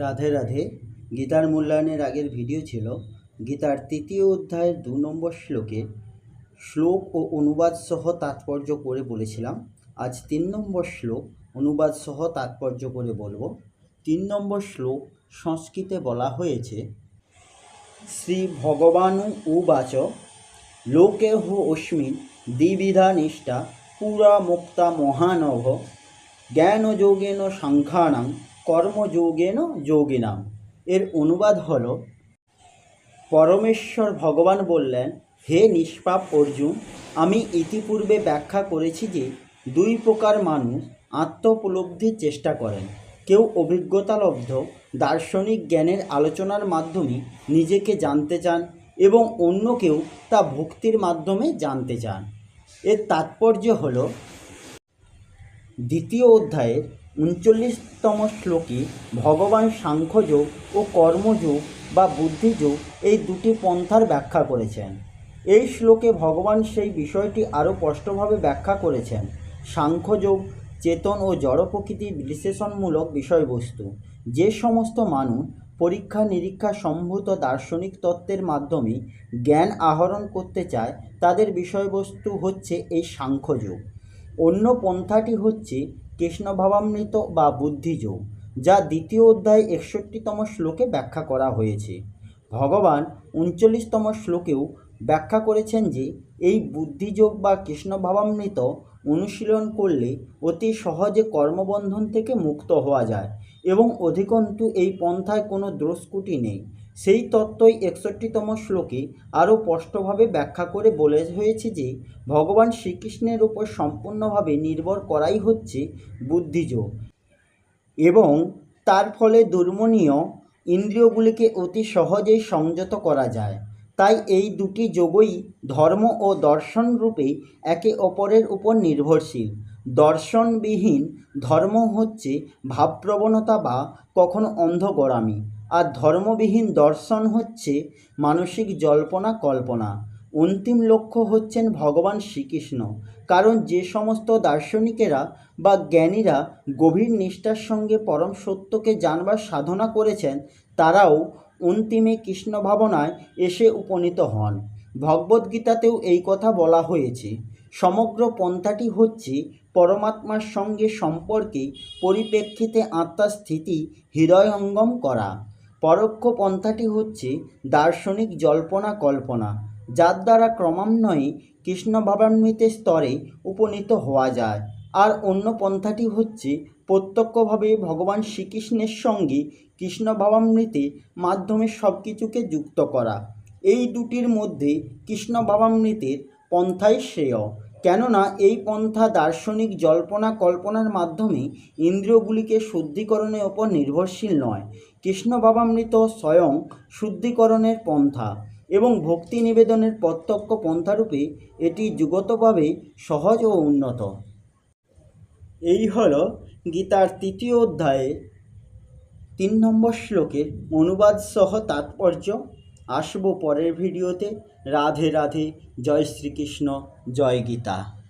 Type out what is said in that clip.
রাধে রাধে। গীতার মূল্যায়নের আগের ভিডিও ছিল গীতার তৃতীয় অধ্যায়ের দু নম্বর শ্লোকে শ্লোক ও অনুবাদ সহ তাৎপর্য করে বলেছিলাম। আজ তিন নম্বর শ্লোক, অনুবাদ সহ তাৎপর্য করে বলব। তিন নম্বর শ্লোক সংস্কৃতে বলা হয়েছে, শ্রী ভগবানু উবাচ লোকেহ অস্মিন দ্বিবিধা নিষ্ঠা, পুরা মুক্তা মহানভ, জ্ঞান জ্ঞানযোগেন সাংখ্যানাং কর্মযোগেন যোগিনাম। এর অনুবাদ হল, পরমেশ্বর ভগবান বললেন, হে নিষ্পাপ অর্জুন, আমি ইতিপূর্বে ব্যাখ্যা করেছি যে দুই প্রকার মানুষ আত্মোপলব্ধির চেষ্টা করেন। কেউ অভিজ্ঞতালব্ধ, দার্শনিক জ্ঞানের আলোচনার মাধ্যমে নিজেকে জানতে চান এবং অন্য কেউ তা ভক্তির মাধ্যমে জানতে চান। এর তাৎপর্য হল, দ্বিতীয় অধ্যায়ের উনচল্লিশতম শ্লোকে ভগবান সাংখ্যযোগ ও কর্মযোগ বা বুদ্ধিযোগ এই দুটি পন্থার ব্যাখ্যা করেছেন। এই শ্লোকে ভগবান সেই বিষয়টি আরও স্পষ্টভাবে ব্যাখ্যা করেছেন। সাংখ্যযোগ, চেতন ও জড় প্রকৃতির বিশ্লেষণমূলক বিষয়বস্তু। যে সমস্ত মানুষ পরীক্ষা নিরীক্ষা সম্ভূত দার্শনিক তত্ত্বের মাধ্যমে জ্ঞান আহরণ করতে চায়, তাদের বিষয়বস্তু হচ্ছে এই সাংখ্যযোগ। অন্য পন্থাটি হচ্ছে কৃষ্ণভাবামৃত বা বুদ্ধিযোগ যা দ্বিতীয় অধ্যায় একষট্টিতম শ্লোকে ব্যাখ্যা করা হয়েছে। ভগবান উনচল্লিশতম শ্লোকেও ব্যাখ্যা করেছেন যে, এই বুদ্ধিযোগ বা কৃষ্ণভাবামৃত অনুশীলন করলে অতি সহজে কর্মবন্ধন থেকে মুক্ত হওয়া যায় এবং অধিকন্তু এই পন্থায় কোনো দ্রষ্কুটি নেই। সেই তত্ত্বই একষট্টিতম শ্লোকে আরও স্পষ্টভাবে ব্যাখ্যা করে বলে হয়েছে যে, ভগবান শ্রীকৃষ্ণের উপর সম্পূর্ণভাবে নির্ভর করাই হচ্ছে বুদ্ধিযোগ এবং তার ফলে দুর্মনীয় ইন্দ্রিয়গুলিকে অতি সহজেই সংযত করা যায়। তাই এই দুটি যোগই ধর্ম ও দর্শন রূপে একে অপরের উপর নির্ভরশীল। দর্শনবিহীন ধর্ম হচ্ছে ভাবপ্রবণতা বা কখনো অন্ধগোড়ামি আর ধর্মবিহীন দর্শন হচ্ছে মানসিক জল্পনা কল্পনা। অন্তিম লক্ষ্য হচ্ছেন ভগবান শ্রীকৃষ্ণ, কারণ যে সমস্ত দার্শনিকেরা বা জ্ঞানীরা গভীর নিষ্ঠার সঙ্গে পরম সত্যকে জানবার সাধনা করেছেন, তারাও অন্তিমে কৃষ্ণ ভাবনায় এসে উপনীত হন। ভগবদ্গীতাতেও এই কথা বলা হয়েছে, সমগ্র পন্থাটি হচ্ছে পরমাত্মার সঙ্গে সম্পর্কে পরিপ্রেক্ষিতে আত্মার স্থিতি হৃদয়ঙ্গম করা। পরোক্ষ পন্থাটি হচ্ছে দার্শনিক জল্পনা কল্পনা, যার দ্বারা ক্রমান্বয়ে কৃষ্ণ ভাবান্বিতের স্তরে উপনীত হওয়া যায়। আর অন্য পন্থাটি হচ্ছে প্রত্যক্ষভাবে ভগবান শ্রীকৃষ্ণের সঙ্গে কৃষ্ণ ভাবামৃতের মাধ্যমে সব কিছুকে যুক্ত করা। এই দুটির মধ্যে কৃষ্ণ ভাবামৃতের পন্থাই শ্রেয়। কেননা এই পন্থা দার্শনিক জল্পনা কল্পনার মাধ্যমে ইন্দ্রিয়গুলিকে শুদ্ধিকরণের ওপর নির্ভরশীল নয়। কৃষ্ণ ভাবামৃত স্বয়ং শুদ্ধিকরণের পন্থা এবং ভক্তি নিবেদনের প্রত্যক্ষ পন্থারূপে এটি যুগতভাবে সহজ ও উন্নত। এই হল গীতার তৃতীয় অধ্যায়ে তিন নম্বর শ্লোকের অনুবাদ সহ তাৎপর্য। আসব পরের ভিডিওতে। রাধে রাধে, জয় শ্রীকৃষ্ণ, জয় গীতা।